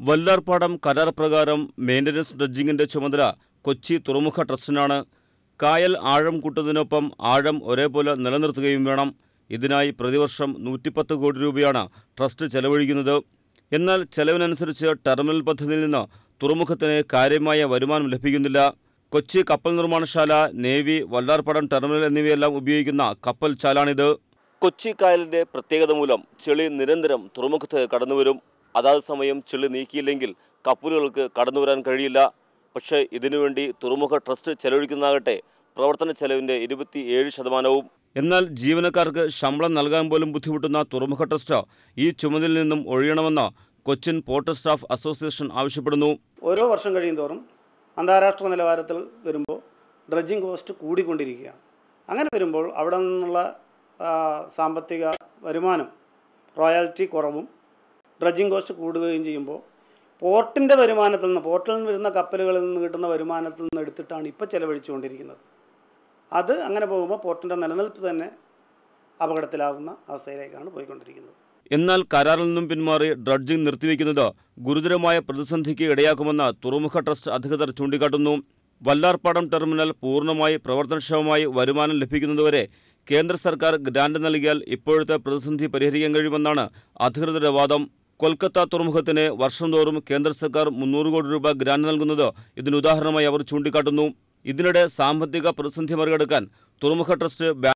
വല്ലാർപാടം കരാർ പ്രകാരം മെയിന്റനൻസ് ഡ്രഡ്ജിങ്ങിന്റെ ചുമതല കൊച്ചി തുറമുഖ ട്രസ്റ്റിനാണ്. കായൽ ആഴം കൂട്ടുന്നതിനൊപ്പം ആഴം ഒരേപോലെ നിലനിർത്തുകയും വേണം. ഇതിനായി പ്രതിവർഷം നൂറ്റിപ്പത്ത് കോടി രൂപയാണ് ട്രസ്റ്റ് ചെലവഴിക്കുന്നത്. എന്നാൽ ചെലവിനനുസരിച്ച് ടെർമിനൽ പദ്ധതിയിൽ നിന്ന് തുറമുഖത്തിന് കാര്യമായ വരുമാനം ലഭിക്കുന്നില്ല. കൊച്ചി കപ്പൽ നിർമ്മാണശാല നേവി വല്ലാർപാടം ടെർമിനൽ എന്നിവയെല്ലാം ഉപയോഗിക്കുന്ന കപ്പൽ ചാലാണിത്. കൊച്ചി കായലിന്റെ പ്രത്യേകത മൂലം ചെളി നിരന്തരം തുറമുഖത്ത് കടന്നുവരും. അതാത് സമയം ചെളി നീക്കിയില്ലെങ്കിൽ കപ്പലുകൾക്ക് കടന്നു വരാൻ കഴിയില്ല. പക്ഷേ ഇതിനുവേണ്ടി തുറമുഖ ട്രസ്റ്റ് ചെലവഴിക്കുന്നതാകട്ടെ പ്രവർത്തന ചെലവിന്റെ ഇരുപത്തിയേഴ് ശതമാനവും. എന്നാൽ ജീവനക്കാർക്ക് ശമ്പളം നൽകാൻ പോലും ബുദ്ധിമുട്ടുന്ന തുറമുഖ ട്രസ്റ്റ് ഈ ചുമതലയിൽ നിന്നും ഒഴിയണമെന്ന് കൊച്ചിൻ പോർട്ട് സ്റ്റാഫ് അസോസിയേഷൻ ആവശ്യപ്പെടുന്നു. ഓരോ വർഷം കഴിയുന്തോറും അന്താരാഷ്ട്ര നിലവാരത്തിൽ വരുമ്പോൾ ഡ്രഡ്ജിങ് കോസ്റ്റ് കൂടിക്കൊണ്ടിരിക്കുകയാണ്. അങ്ങനെ വരുമ്പോൾ അവിടെ നിന്നുള്ള സാമ്പത്തിക വരുമാനം റോയാലിറ്റി കുറവും ഡ്രഡ്ജിങ് കോസ്റ്റ് കൂടുകയും ചെയ്യുമ്പോൾ പോർട്ടിന്റെ വരുമാനത്തിൽ നിന്ന് പോർട്ടിൽ നിന്ന് വരുന്ന കപ്പലുകളിൽ നിന്ന് കിട്ടുന്ന വരുമാനത്തിൽ നിന്ന് എടുത്തിട്ടാണ് ഇപ്പോൾ ചെലവഴിച്ചുകൊണ്ടിരിക്കുന്നത്. അത് അങ്ങനെ പോകുമ്പോൾ പോർട്ടിന്റെ നിലനിൽപ്പ് തന്നെ അപകടത്തിലാവുന്ന അവസ്ഥയിലേക്കാണ് പോയിക്കൊണ്ടിരിക്കുന്നത്. എന്നാൽ കരാറിൽ നിന്നും പിന്മാറി ഡ്രഡ്ജിംഗ് നിർത്തിവെക്കുന്നത് ഗുരുതരമായ പ്രതിസന്ധിക്ക് ഇടയാക്കുമെന്ന് തുറമുഖ ട്രസ്റ്റ് അധികൃതർ ചൂണ്ടിക്കാട്ടുന്നു. വല്ലാർപ്പാടം ടെർമിനൽ പൂർണമായി പ്രവർത്തനക്ഷമമായി വരുമാനം ലഭിക്കുന്നതുവരെ കേന്ദ്ര സർക്കാർ ഗ്രാന്റ് നൽകിയാൽ ഇപ്പോഴത്തെ പ്രതിസന്ധി പരിഹരിക്കാൻ കഴിയുമെന്നാണ് അധികൃതരുടെ വാദം. കൊൽക്കത്ത തുറമുഖത്തിന് വർഷം തോറും കേന്ദ്ര സർക്കാർ മുന്നൂറ് കോടി രൂപ ഗ്രാന്റ് നൽകുന്നത് ഇതിനുദാഹരണമായി അവർ ചൂണ്ടിക്കാട്ടുന്നു. ഇതിനിടെ സാമ്പത്തിക പ്രതിസന്ധി മറികടക്കാൻ തുറമുഖ ട്രസ്റ്റ്